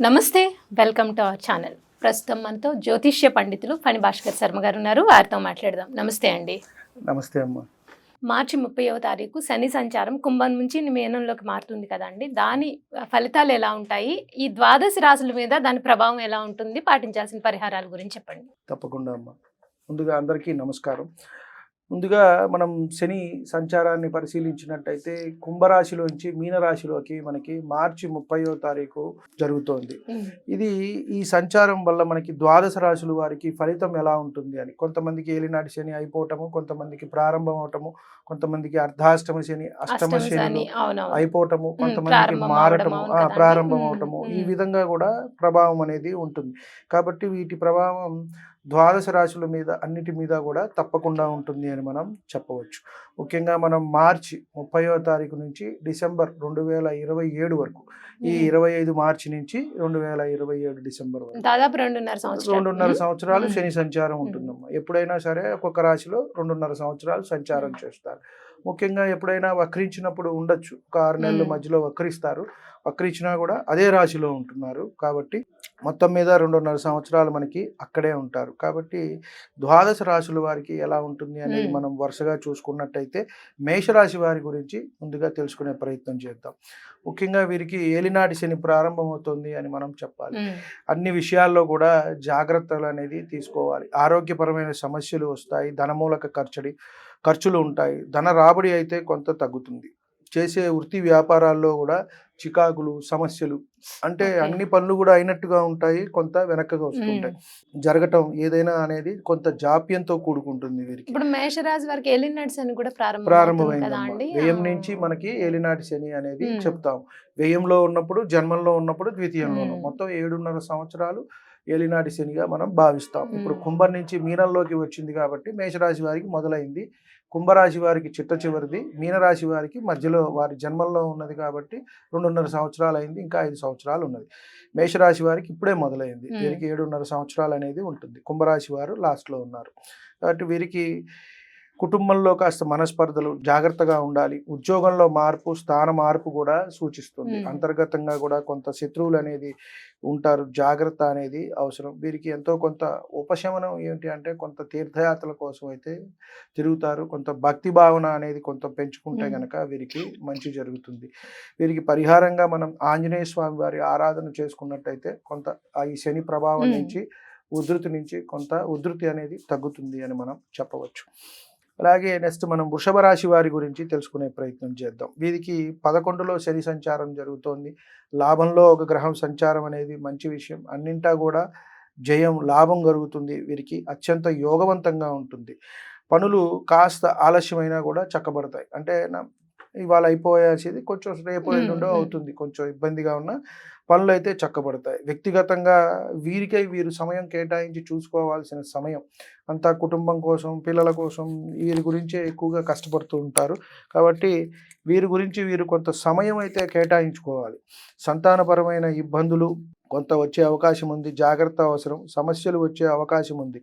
నమస్తే welcome to our channel. ప్రస్తుతం మనతో జ్యోతిష్య పండితులు ఫణి భాస్కర్ శర్మ గారు ఉన్నారు. వారితో మాట్లాడదాం. నమస్తే అండి. నమస్తే అమ్మ. మార్చి ముప్పైవ తారీఖు శని సంచారం కుంభం నుంచి మీనంలోకి మారుతుంది కదండి. దాని ఫలితాలు ఎలా ఉంటాయి? ఈ ద్వాదశ రాశుల మీద దాని ప్రభావం ఎలా ఉంటుంది? పాటించాల్సిన పరిహారాల గురించి చెప్పండి. తప్పకుండా అమ్మ. ముందుగా అందరికీ నమస్కారం. ముందుగా మనం శని సంచారాన్ని పరిశీలించినట్టయితే కుంభరాశిలోంచి మీనరాశిలోకి మనకి మార్చి ముప్పయో తారీఖు జరుగుతోంది. ఇది ఈ సంచారం వల్ల మనకి ద్వాదశ రాశుల వారికి ఫలితం ఎలా ఉంటుంది అని. కొంతమందికి ఏలినాటి శని అయిపోవటము కొంతమందికి ప్రారంభం అవటము కొంతమందికి అర్ధాష్టమ శని అష్టమ శని అయిపోవటము కొంతమందికి మారటము ప్రారంభం. అవటము. ఈ. విధంగా కూడా ప్రభావం అనేది ఉంటుంది. కాబట్టి వీటి ప్రభావం ద్వాదశ రాశుల మీద అన్నిటి మీద కూడా తప్పకుండా ఉంటుంది అని మనం చెప్పవచ్చు ముఖ్యంగా మనం మార్చి ముప్పైవ తారీఖు నుంచి డిసెంబర్ రెండు వేల ఇరవై ఏడు వరకు ఈ. ఇరవై ఐదు మార్చి నుంచి రెండు వేల ఇరవై ఏడు డిసెంబర్ వరకు దాదాపు రెండున్నర సంవత్సరాలు రెండున్నర. సంవత్సరాలు. శని సంచారం. ఉంటుందమ్మా ఎప్పుడైనా సరే ఒక్కొక్క రాశిలో రెండున్నర సంవత్సరాలు సంచారం. చేస్తారు ముఖ్యంగా ఎప్పుడైనా వక్రించినప్పుడు ఉండొచ్చు. ఒక ఆరు నెలల. మధ్యలో వక్రిస్తారు. వక్రించినా కూడా అదే రాశిలో ఉంటున్నారు. కాబట్టి మొత్తం మీద రెండున్నర సంవత్సరాలు మనకి అక్కడే ఉంటారు. కాబట్టి ద్వాదశ రాశుల వారికి ఎలా ఉంటుంది అనేది. మనం వరుసగా చూసుకున్నట్టయితే మేషరాశి వారి గురించి ముందుగా తెలుసుకునే ప్రయత్నం చేద్దాం. ముఖ్యంగా వీరికి ఏలినాటి శని ప్రారంభమవుతుంది అని మనం చెప్పాలి. అన్ని విషయాల్లో కూడా జాగ్రత్తలు అనేది తీసుకోవాలి. ఆరోగ్యపరమైన సమస్యలు వస్తాయి. ధనమూలక ఖర్చడి ఖర్చులు ఉంటాయి. ధన రాబడి అయితే కొంత తగ్గుతుంది. చేసే వృత్తి వ్యాపారాల్లో కూడా చికాకులు సమస్యలు అంటే. అన్ని పనులు కూడా అయినట్టుగా ఉంటాయి. కొంత వెనకగా వస్తుంటాయి. జరగటం ఏదైనా అనేది కొంత జాప్యంతో కూడుకుంటుంది వీరికి. ఇప్పుడు మేషరాశి వారికి ఎలినట్స్ అని కూడా ప్రారంభం కదా ప్రారంభమైందమ్మా అండి. వ్యయం. నుంచి మనకి ఏలినాటి శని అనేది. చెప్తాం. వ్యయంలో ఉన్నప్పుడు జన్మంలో ఉన్నప్పుడు ద్వితీయంలోను. మ్మ్. మొత్తం ఏడున్నర సంవత్సరాలు ఏలినాటి శనిగా మనం భావిస్తాం. ఇప్పుడు. కుంభం నుంచి మీనంలోకి వచ్చింది కాబట్టి మేషరాశి వారికి మొదలైంది. కుంభరాశి వారికి చిట్ట చివరిది మీనరాశి వారికి మధ్యలో వారి జన్మంలో ఉన్నది కాబట్టి రెండున్నర సంవత్సరాలు అయింది ఇంకా ఐదు సంవత్సరాలు ఉన్నది. మేషరాశి వారికి ఇప్పుడే మొదలైంది. వీరికి ఏడున్నర సంవత్సరాలు అనేది ఉంటుంది. కుంభరాశి వారు లాస్ట్లో ఉన్నారు. కాబట్టి వీరికి కుటుంబంలో కాస్త మనస్పర్ధలు జాగ్రత్తగా ఉండాలి. ఉద్యోగంలో మార్పు స్థాన మార్పు కూడా సూచిస్తుంది. అంతర్గతంగా కూడా కొంత శత్రువులు అనేది ఉంటారు. జాగ్రత్త అనేది అవసరం. వీరికి ఎంతో కొంత ఉపశమనం ఏంటి అంటే కొంత తీర్థయాత్రల కోసం అయితే తిరుగుతారు. కొంత భక్తి భావన అనేది కొంత పెంచుకుంటే. గనక వీరికి మంచి జరుగుతుంది. వీరికి పరిహారంగా మనం ఆంజనేయ స్వామి వారి ఆరాధన చేసుకున్నట్టయితే కొంత ఈ శని ప్రభావం. నుంచి ఉధృతి నుంచి కొంత ఉధృతి అనేది తగ్గుతుంది అని మనం చెప్పవచ్చు. అలాగే నెక్స్ట్ మనం వృషభ రాశి వారి గురించి తెలుసుకునే ప్రయత్నం చేద్దాం. వీరికి పదకొండులో శని సంచారం జరుగుతోంది. లాభంలో ఒక గ్రహం సంచారం అనేది మంచి విషయం. అన్నింటా కూడా జయం లాభం కలుగుతుంది వీరికి. అత్యంత యోగవంతంగా ఉంటుంది. పనులు కాస్త ఆలస్యమైనా కూడా చక్కబడతాయి. అంటే ఇవాళ అయిపోయాల్సింది కొంచెం రేపు ఎల్లుండో మ్మ్. అవుతుంది కొంచెం ఇబ్బందిగా ఉన్న పనులు అయితే చక్కబడతాయి. వ్యక్తిగతంగా వీరికై వీరు సమయం కేటాయించి చూసుకోవాల్సిన సమయం. అంతా కుటుంబం కోసం పిల్లల కోసం వీరి గురించే ఎక్కువగా కష్టపడుతూ ఉంటారు. కాబట్టి వీరి గురించి వీరు కొంత సమయం అయితే కేటాయించుకోవాలి. సంతానపరమైన ఇబ్బందులు కొంత వచ్చే అవకాశం ఉంది జాగ్రత్త అవసరం సమస్యలు వచ్చే అవకాశం ఉంది.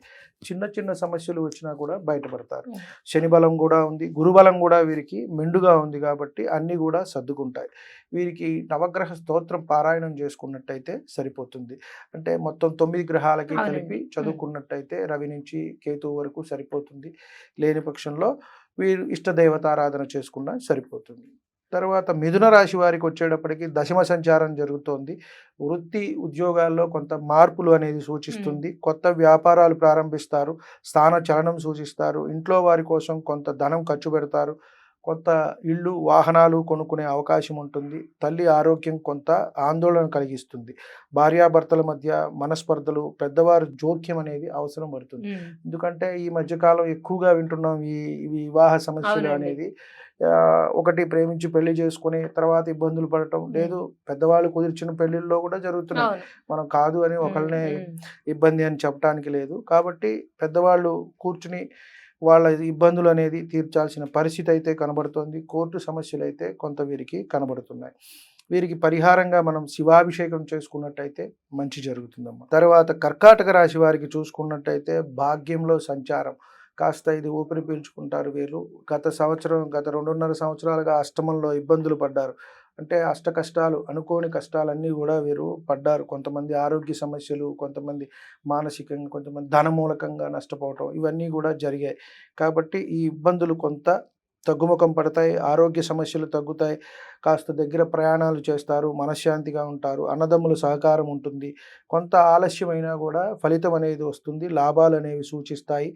చిన్న చిన్న సమస్యలు వచ్చినా కూడా బయటపడతారు. శని బలం కూడా ఉంది గురుబలం కూడా వీరికి మెండుగా ఉంది కాబట్టి అన్నీ కూడా సర్దుకుంటాయి. వీరికి నవగ్రహ స్తోత్రం పారాయణం చేసుకున్నట్టయితే సరిపోతుంది. అంటే మొత్తం తొమ్మిది గ్రహాలకి. కలిపి చదువుకున్నట్టయితే రవి నుంచి కేతు వరకు సరిపోతుంది. లేని పక్షంలో వీరు ఇష్టదేవతారాధన చేసుకున్నా సరిపోతుంది. తర్వాత మిథున రాశి వారికి వచ్చేటప్పటికి దశమ సంచారం జరుగుతోంది. వృత్తి ఉద్యోగాల్లో కొంత మార్పులు అనేది సూచిస్తుంది. కొత్త వ్యాపారాలు ప్రారంభిస్తారు. స్థాన చలనం సూచిస్తారు. ఇంట్లో వారి కోసం కొంత ధనం ఖర్చు పెడతారు. కొంత ఇళ్ళు వాహనాలు కొనుక్కునే అవకాశం ఉంటుంది తల్లి ఆరోగ్యం కొంత ఆందోళన కలిగిస్తుంది భార్యాభర్తల మధ్య మనస్పర్ధలు పెద్దవారి జోక్యం అనేది అవసరం పడుతుంది. ఎందుకంటే ఈ మధ్యకాలం ఎక్కువగా వింటున్నాం ఈ వివాహ సమస్యలు. అనేది ఒకటి ప్రేమించి పెళ్ళి చేసుకుని తర్వాత ఇబ్బందులు పడటం లేదు పెద్దవాళ్ళు కుదిర్చిన పెళ్ళిల్లో కూడా జరుగుతున్నాయి. మనం కాదు అని ఒకళ్ళనే. ఇబ్బంది అని చెప్పడానికి లేదు కాబట్టి పెద్దవాళ్ళు కూర్చుని వాళ్ళ ఇబ్బందులు అనేది తీర్చాల్సిన పరిస్థితి అయితే కనబడుతోంది. కోర్టు సమస్యలు అయితే కొంత వీరికి కనబడుతున్నాయి. వీరికి పరిహారంగా మనం శివాభిషేకం చేసుకున్నట్టయితే మంచి జరుగుతుందమ్మా. తర్వాత కర్కాటక రాశి వారికి చూసుకున్నట్టయితే భాగ్యంలో సంచారం. కాస్త ఇది ఊపిరి పీల్చుకుంటారు వీరు గత సంవత్సరం గత రెండున్నర సంవత్సరాలుగా అష్టమంలో ఇబ్బందులు పడ్డారు. అంటే అష్ట కష్టాలు అనుకోని కష్టాలన్నీ కూడా వీరు పడ్డారు. కొంతమంది ఆరోగ్య సమస్యలు కొంతమంది మానసికంగా కొంతమంది ధనమూలకంగా నష్టపోవటం ఇవన్నీ కూడా జరిగాయి. కాబట్టి ఈ ఇబ్బందులు కొంత తగ్గుముఖం పడతాయి ఆరోగ్య సమస్యలు తగ్గుతాయి. కాస్త దగ్గర ప్రయాణాలు చేస్తారు మనశ్శాంతిగా ఉంటారు అన్నదమ్ముల సహకారం ఉంటుంది. కొంత ఆలస్యమైనా కూడా ఫలితం అనేది వస్తుంది లాభాలు అనేవి సూచిస్తాయి.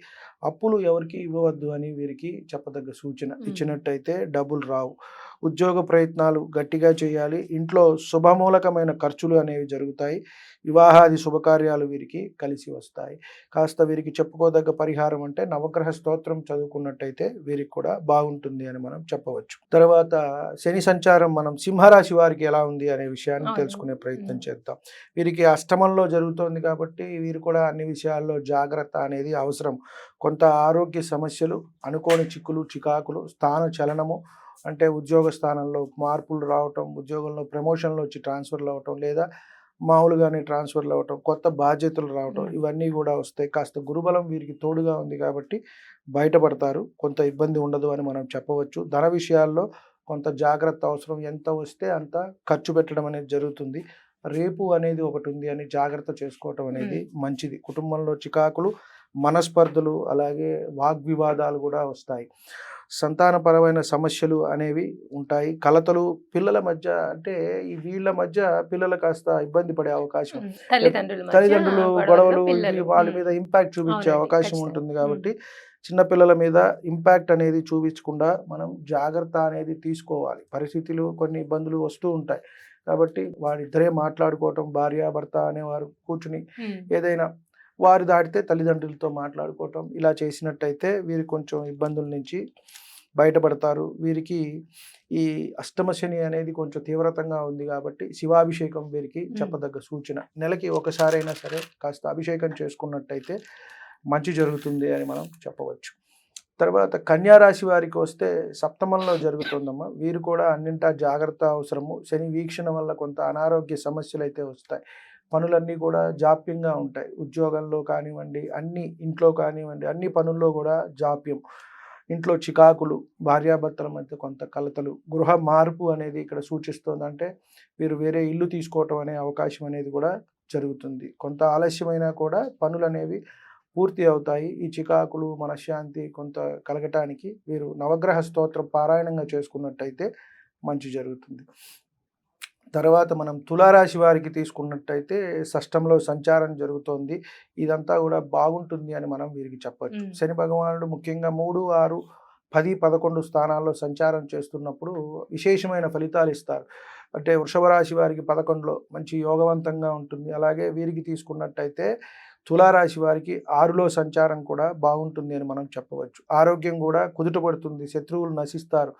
అప్పులు ఎవరికి ఇవ్వవద్దు అని వీరికి చెప్పదగ్గ సూచన. ఇచ్చినట్టయితే డబ్బులు రావు. ఉద్యోగ ప్రయత్నాలు గట్టిగా చేయాలి. ఇంట్లో శుభమూలకమైన ఖర్చులు అనేవి జరుగుతాయి. వివాహాది శుభకార్యాలు వీరికి కలిసి వస్తాయి. కాస్త వీరికి చెప్పుకోదగ్గ పరిహారం అంటే నవగ్రహ స్తోత్రం చదువుకున్నట్టయితే వీరికి కూడా బాగుంటుంది అని మనం చెప్పవచ్చు. తర్వాత శని సంచారం మనం సింహరాశి వారికి ఎలా ఉంది అనే విషయాన్ని. తెలుసుకునే ప్రయత్నం. చేద్దాం వీరికి అష్టమంలో జరుగుతోంది కాబట్టి వీరు కూడా అన్ని విషయాల్లో జాగ్రత్త అనేది అవసరం కొంత ఆరోగ్య సమస్యలు అనుకోని చిక్కులు చికాకులు స్థాన చలనము అంటే ఉద్యోగ స్థానంలో మార్పులు రావటం ఉద్యోగంలో ప్రమోషన్లు వచ్చి ట్రాన్స్ఫర్లు అవ్వటం లేదా మామూలుగానే ట్రాన్స్ఫర్లు అవ్వటం కొత్త బాధ్యతలు రావటం. ఇవన్నీ కూడా వస్తాయి కాస్త గురుబలం వీరికి తోడుగా ఉంది కాబట్టి బయటపడతారు కొంత ఇబ్బంది ఉండదు అని మనం చెప్పవచ్చు ధన విషయాల్లో కొంత జాగ్రత్త అవసరం ఎంత వస్తే అంత ఖర్చు పెట్టడం అనేది జరుగుతుంది. రేపు అనేది ఒకటి ఉంది అని జాగ్రత్త చేసుకోవటం అనేది మంచిది. కుటుంబంలో చికాకులు మనస్పర్ధలు అలాగే వాగ్వివాదాలు కూడా వస్తాయి. సంతానపరమైన సమస్యలు అనేవి ఉంటాయి. కలతలు పిల్లల మధ్య అంటే ఈ వీళ్ళ మధ్య పిల్లలు కాస్త ఇబ్బంది పడే అవకాశం. తల్లిదండ్రుల గొడవలు, వాళ్ళ మీద ఇంపాక్ట్ చూపించే అవకాశం. ఉంటుంది కాబట్టి చిన్న పిల్లల మీద ఇంపాక్ట్ అనేది చూపించకుండా మనం జాగ్రత్త అనేది తీసుకోవాలి. పరిస్థితులు కొన్ని ఇబ్బందులు వస్తూ ఉంటాయి. కాబట్టి వారిద్దరే మాట్లాడుకోవటం భార్య భర్త అనేవారు కూర్చుని ఏదైనా వారు దాటితే తల్లిదండ్రులతో మాట్లాడుకోవటం ఇలా చేసినట్టయితే వీరు కొంచెం ఇబ్బందుల నుంచి బయటపడతారు. వీరికి ఈ అష్టమ శని అనేది కొంచెం తీవ్రతంగా ఉంది కాబట్టి శివాభిషేకం వీరికి చెప్పదగ్గ సూచన. నెలకి ఒకసారైనా సరే కాస్త అభిషేకం చేసుకున్నట్టయితే మంచి జరుగుతుంది అని మనం చెప్పవచ్చు. తర్వాత కన్యా రాశి వారికి వస్తే సప్తమంలో జరుగుతుందమ్మా. వీరు కూడా అన్నింటా జాగ్రత్త అవసరము. శని వీక్షణ వల్ల కొంత అనారోగ్య సమస్యలు అయితే వస్తాయి. పనులన్నీ కూడా జాప్యంగా ఉంటాయి. ఉద్యోగంలో కానివ్వండి అన్ని ఇంట్లో కానివ్వండి అన్ని పనుల్లో కూడా జాప్యం. ఇంట్లో చికాకులు భార్యాభర్తల మధ్య కొంత కలతలు గృహ మార్పు అనేది ఇక్కడ సూచిస్తుంది అంటే వీరు వేరే ఇల్లు తీసుకోవటం అనే అవకాశం అనేది కూడా జరుగుతుంది. కొంత ఆలస్యమైనా కూడా పనులు అనేవి పూర్తి అవుతాయి. ఈ చికాకులు మనశ్శాంతి కొంత కలగటానికి వీరు నవగ్రహ స్తోత్రం పారాయణంగా చేసుకున్నట్టయితే మంచి జరుగుతుంది. తర్వాత మనం తులారాశి వారికి తీసుకున్నట్టయితే షష్టంలో సంచారం జరుగుతోంది. ఇదంతా కూడా బాగుంటుంది అని మనం వీరికి చెప్పచ్చు. శని భగవానుడు ముఖ్యంగా మూడు ఆరు పది పదకొండు స్థానాల్లో సంచారం చేస్తున్నప్పుడు విశేషమైన ఫలితాలు ఇస్తారు. అంటే వృషభ రాశి వారికి పదకొండులో మంచి యోగవంతంగా ఉంటుంది. అలాగే వీరికి తీసుకున్నట్టయితే తులారాశి వారికి ఆరులో సంచారం కూడా బాగుంటుంది అని మనం చెప్పవచ్చు. ఆరోగ్యం కూడా కుదుటపడుతుంది శత్రువులు నశిస్తారు.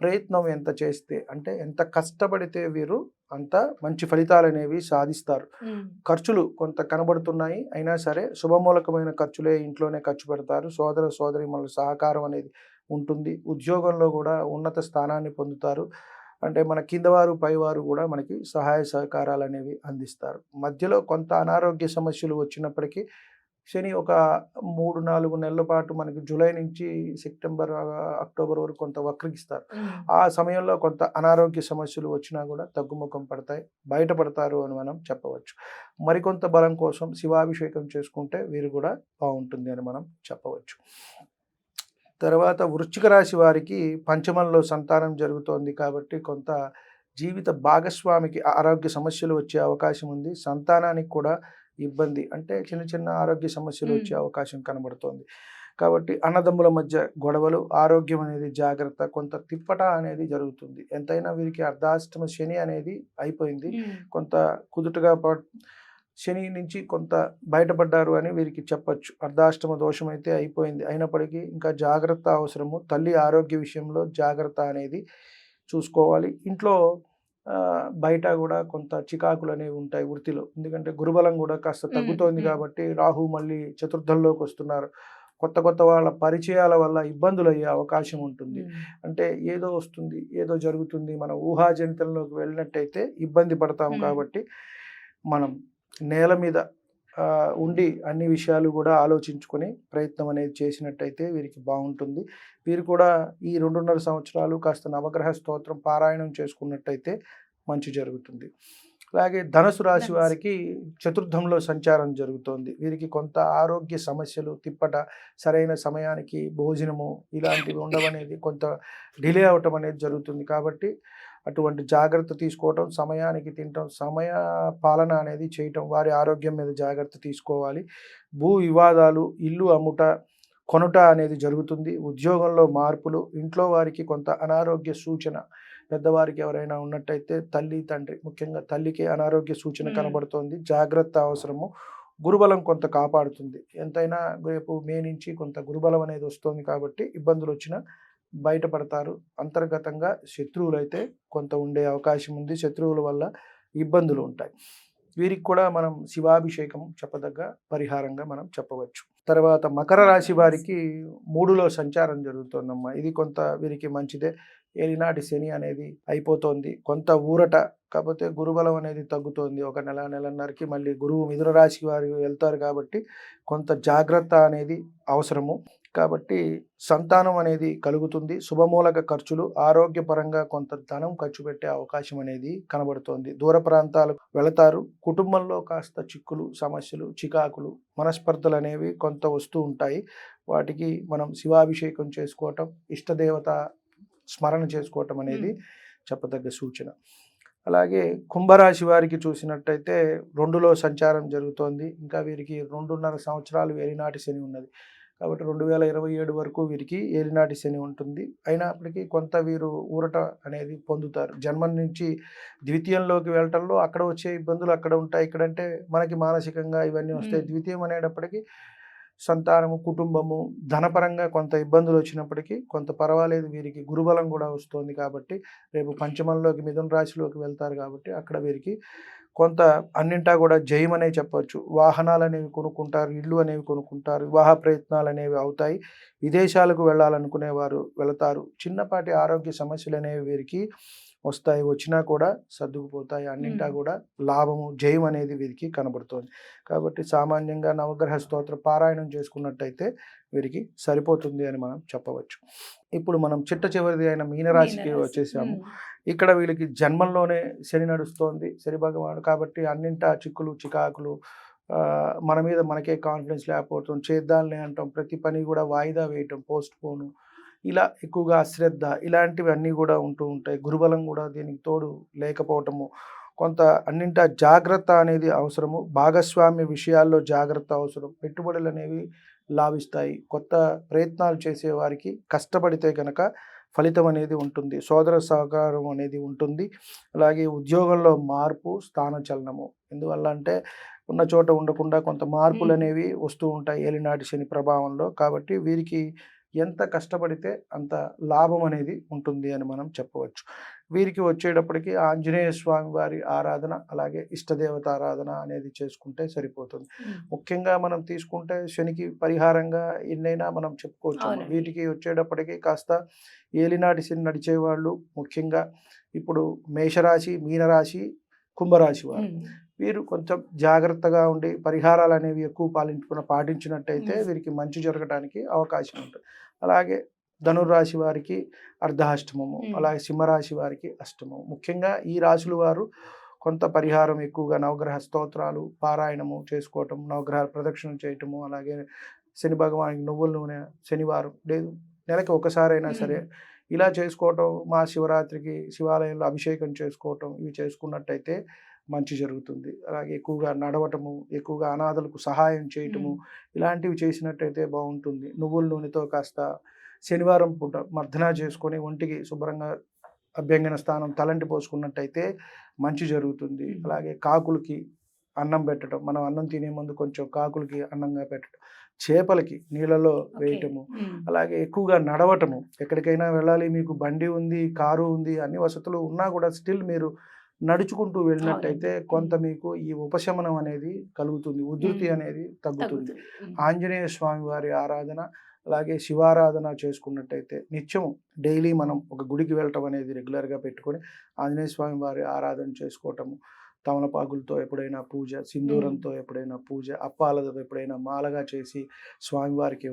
ప్రయత్నం ఎంత చేస్తే అంటే ఎంత కష్టపడితే వీరు అంత మంచి ఫలితాలు అనేవి సాధిస్తారు. ఖర్చులు కొంత కనబడుతున్నాయి అయినా సరే శుభమూలకమైన ఖర్చులే ఇంట్లోనే ఖర్చు పెడతారు. సోదర సోదరి సహకారం అనేది ఉంటుంది. ఉద్యోగంలో కూడా ఉన్నత స్థానాన్ని పొందుతారు. అంటే మన కిందవారు పైవారు కూడా మనకి సహాయ సహకారాలు అనేవి అందిస్తారు. మధ్యలో కొంత అనారోగ్య సమస్యలు వచ్చినప్పటికీ శని ఒక మూడు నాలుగు నెలల పాటు మనకి జూలై నుంచి సెప్టెంబర్ అక్టోబర్ వరకు కొంత వక్రీకిస్తారు ఉమ్, ఆ సమయంలో కొంత అనారోగ్య సమస్యలు వచ్చినా కూడా తగ్గుముఖం పడతాయి బయటపడతారు అని మనం చెప్పవచ్చు. మరికొంత బలం కోసం శివాభిషేకం చేసుకుంటే వీరు కూడా బాగుంటుంది అని మనం చెప్పవచ్చు. తర్వాత వృశ్చిక రాశి వారికి పంచమంలో సంతానం జరుగుతోంది కాబట్టి కొంత జీవిత భాగస్వామికి ఆరోగ్య సమస్యలు వచ్చే అవకాశం ఉంది. సంతానానికి కూడా ఇబ్బంది. అంటే చిన్న చిన్న ఆరోగ్య సమస్యలు వచ్చే. అవకాశం కనబడుతోంది. కాబట్టి అన్నదమ్ముల మధ్య గొడవలు ఆరోగ్యం అనేది జాగ్రత్త కొంత తిప్పట అనేది జరుగుతుంది. ఎంతైనా వీరికి అర్ధాష్టమ శని అనేది అయిపోయింది. కొంత కుదుటగా శని నుంచి కొంత బయటపడ్డారు అని వీరికి చెప్పొచ్చు. అర్ధాష్టమ దోషం అయితే అయిపోయింది. అయినప్పటికీ ఇంకా జాగ్రత్త అవసరము. తల్లి ఆరోగ్య విషయంలో జాగ్రత్త అనేది చూసుకోవాలి. ఇంట్లో బయట కూడా కొంత చికాకులు అనేవి ఉంటాయి వృత్తిలో. ఎందుకంటే గురుబలం కూడా కాస్త తగ్గుతోంది. కాబట్టి రాహు మళ్ళీ చతుర్థంలోకి వస్తున్నారు. కొత్త కొత్త వాళ్ళ పరిచయాల వల్ల ఇబ్బందులు అయ్యే అవకాశం ఉంటుంది. అంటే ఏదో వస్తుంది ఏదో జరుగుతుంది. మనం ఊహాజనితంలోకి వెళ్ళినట్టయితే ఇబ్బంది పడతాము మ్మ్. కాబట్టి మనం నేల మీద ఉండి అన్ని విషయాలు కూడా ఆలోచించుకొని ప్రయత్నం అనేది చేసినట్టయితే వీరికి బాగుంటుంది. వీరు కూడా ఈ రెండున్నర సంవత్సరాలు కాస్త నవగ్రహ స్తోత్రం పారాయణం చేసుకున్నట్టయితే మంచి జరుగుతుంది. అలాగే ధనుసు రాశి. వారికి చతుర్థంలో సంచారం జరుగుతోంది. వీరికి కొంత ఆరోగ్య సమస్యలు తిప్పట సరైన సమయానికి భోజనము ఇలాంటివి ఉండవనేది కొంత డిలే అవటం అనేది జరుగుతుంది. కాబట్టి అటువంటి జాగ్రత్త తీసుకోవటం సమయానికి తినటం సమయ పాలన అనేది చేయటం వారి ఆరోగ్యం మీద జాగ్రత్త తీసుకోవాలి. భూ వివాదాలు ఇల్లు అమ్ముట కొనుట అనేది జరుగుతుంది. ఉద్యోగంలో మార్పులు ఇంట్లో వారికి కొంత అనారోగ్య సూచన పెద్దవారికి ఎవరైనా ఉన్నట్టయితే తల్లి తండ్రి ముఖ్యంగా తల్లికి అనారోగ్య సూచన. కనబడుతోంది. జాగ్రత్త అవసరము. గురుబలం కొంత కాపాడుతుంది. ఎంతైనా రేపు మే నుంచి కొంత గురుబలం అనేది వస్తుంది కాబట్టి ఇబ్బందులు వచ్చినా బయటపడతారు. అంతర్గతంగా శత్రువులు అయితే కొంత ఉండే అవకాశం ఉంది. శత్రువుల వల్ల ఇబ్బందులు ఉంటాయి. వీరికి కూడా మనం శివాభిషేకం చెప్పదగ్గ పరిహారంగా మనం చెప్పవచ్చు. తర్వాత మకర రాశి వారికి మూడులో సంచారం జరుగుతుందమ్మా. ఇది కొంత వీరికి మంచిదే. ఏలినాటి శని అనేది అయిపోతోంది. కొంత ఊరట కాకపోతే గురుబలం అనేది తగ్గుతోంది. ఒక నెల నెలన్నరకి మళ్ళీ గురువు మిథున రాశి వారు వెళ్తారు కాబట్టి కొంత జాగ్రత్త అనేది అవసరము. కాబట్టి సంతానం అనేది కలుగుతుంది. శుభమూలక ఖర్చులు ఆరోగ్యపరంగా కొంత ధనం ఖర్చు పెట్టే అవకాశం అనేది కనబడుతోంది. దూర ప్రాంతాలకు వెళతారు. కుటుంబంలో కాస్త చిక్కులు సమస్యలు చికాకులు మనస్పర్ధలు అనేవి కొంత వస్తూ ఉంటాయి. వాటికి మనం శివాభిషేకం చేసుకోవటం ఇష్టదేవత స్మరణ చేసుకోవటం అనేది చెప్పదగ్గ సూచన. అలాగే కుంభరాశి వారికి చూసినట్టయితే రెండులో సంచారం జరుగుతోంది. ఇంకా వీరికి రెండున్నర సంవత్సరాలు ఏలినాటి శని ఉన్నది. కాబట్టి రెండు వేల ఇరవై ఏడు వరకు వీరికి ఏలినాటి శని ఉంటుంది. అయినప్పటికీ కొంత వీరు ఊరట అనేది పొందుతారు. జన్మం నుంచి ద్వితీయంలోకి వెళ్ళటంలో అక్కడ వచ్చే ఇబ్బందులు అక్కడ ఉంటాయి. ఇక్కడంటే మనకి మానసికంగా ఇవన్నీ వస్తాయి. ద్వితీయం అనేటప్పటికీ సంతానము కుటుంబము ధనపరంగా కొంత ఇబ్బందులు వచ్చినప్పటికీ కొంత పర్వాలేదు వీరికి గురుబలం కూడా వస్తుంది కాబట్టి రేపు పంచమంలోకి మిథున రాశిలోకి వెళ్తారు కాబట్టి అక్కడ వీరికి కొంత అన్నింటా కూడా జయం అనే చెప్పొచ్చు. వాహనాలు అనేవి కొనుక్కుంటారు ఇల్లు అనేవి కొనుక్కుంటారు వివాహ ప్రయత్నాలు అనేవి అవుతాయి. విదేశాలకు వెళ్ళాలనుకునే వారు వెళతారు. చిన్నపాటి ఆరోగ్య సమస్యలు అనేవి వీరికి వస్తాయి వచ్చినా కూడా సర్దుకుపోతాయి అన్నింటా. కూడా లాభము జయం అనేది వీరికి కనబడుతోంది కాబట్టి సామాన్యంగా నవగ్రహ స్తోత్ర పారాయణం చేసుకున్నట్టయితే వీరికి సరిపోతుంది అని మనం చెప్పవచ్చు ఇప్పుడు మనం చిట్ట చివరిది అయిన మీనరాశికి మీనరాశి. వచ్చేసాము. ఇక్కడ వీళ్ళకి జన్మంలోనే శని నడుస్తోంది శని భగవానుడు కాబట్టి అన్నింటా చిక్కులు చికాకులు మన మీద మనకే కాన్ఫిడెన్స్ లేకపోవటం చేద్దాంలే అంటాం ప్రతి పని కూడా వాయిదా వేయటం పోస్ట్ పోను ఇలా ఎక్కువగా అశ్రద్ధ ఇలాంటివి అన్నీ కూడా ఉంటూ ఉంటాయి. గురుబలం కూడా దీనికి తోడు లేకపోవటము కొంత అన్నింటా జాగ్రత్త అనేది అవసరము. భాగస్వామ్య విషయాల్లో జాగ్రత్త అవసరం. పెట్టుబడులు అనేవి లాభిస్తాయి. కొత్త ప్రయత్నాలు చేసే వారికి కష్టపడితే కనుక ఫలితం అనేది ఉంటుంది. సోదర సహకారం అనేది ఉంటుంది. అలాగే ఉద్యోగంలో మార్పు స్థానచలనము. ఎందువల్ల అంటే ఉన్న చోట ఉండకుండా కొంత మార్పులు. అనేవి వస్తూ ఉంటాయి. ఏలినాటి శని ప్రభావంలో కాబట్టి వీరికి ఎంత కష్టపడితే అంత లాభం అనేది ఉంటుంది అని మనం చెప్పవచ్చు వీరికి వచ్చేటప్పటికి ఆంజనేయ స్వామి వారి ఆరాధన అలాగే ఇష్టదేవత ఆరాధన అనేది చేసుకుంటే సరిపోతుంది. ముఖ్యంగా మనం తీసుకుంటే శనికి పరిహారంగా ఎన్నైనా మనం చెప్పుకోవచ్చు. వీటికి వచ్చేటప్పటికి కాస్త ఏలినాటి శని నడిచేవాళ్ళు ముఖ్యంగా ఇప్పుడు మేషరాశి మీనరాశి కుంభరాశి వారు. వీరు కొంచెం జాగ్రత్తగా ఉండి పరిహారాలు అనేవి ఎక్కువ పాలించుకున్న పాటించినట్టయితే. వీరికి మంచి జరగడానికి అవకాశం ఉంటుంది అలాగే ధనుర్రాశి వారికి అర్ధాష్టమము మ్మ్. అలాగే సింహరాశి వారికి అష్టమము ముఖ్యంగా ఈ రాశుల వారు కొంత పరిహారం ఎక్కువగా నవగ్రహ స్తోత్రాలు పారాయణము చేసుకోవటం నవగ్రహ ప్రదక్షిణ చేయటము అలాగే శని భగవానికి నువ్వుల నూనె శనివారం లేదు నెలకి ఒకసారైనా సరే. ఇలా చేసుకోవటం మా శివరాత్రికి శివాలయంలో అభిషేకం చేసుకోవటం ఇవి చేసుకున్నట్టయితే మంచి జరుగుతుంది అలాగే ఎక్కువగా నడవటము ఎక్కువగా అనాథలకు సహాయం చేయటము. ఇలాంటివి చేసినట్టయితే బాగుంటుంది నువ్వుల నూనెతో కాస్త శనివారం పూట మర్దన చేసుకొని ఒంటికి శుభ్రంగా అభ్యంగన స్థానం తలంటి పోసుకున్నట్టయితే మంచి జరుగుతుంది. అలాగే కాకులకి అన్నం పెట్టడం మనం అన్నం తినే ముందు కొంచెం కాకులకి అన్నంగా పెట్టడం చేపలకి నీళ్ళలో. వేయటము. అలాగే ఎక్కువగా నడవటము ఎక్కడికైనా వెళ్ళాలి మీకు బండి ఉంది కారు ఉంది అన్ని వసతులు ఉన్నా కూడా స్టిల్ మీరు నడుచుకుంటూ వెళ్ళినట్టయితే. కొంత మీకు ఈ ఉపశమనం అనేది కలుగుతుంది ఉధృతి. అనేది తగ్గుతుంది. ఆంజనేయ స్వామి వారి ఆరాధన అలాగే శివారాధన చేసుకున్నట్టయితే నిత్యం డైలీ మనం ఒక గుడికి వెళ్ళటం అనేది రెగ్యులర్గా పెట్టుకొని ఆంజనేయ స్వామి వారి ఆరాధన చేసుకోవటము తమలపాకులతో ఎప్పుడైనా పూజ సింధూరంతో ఎప్పుడైనా పూజ అప్పాలతో ఎప్పుడైనా మాలగా చేసి స్వామివారికి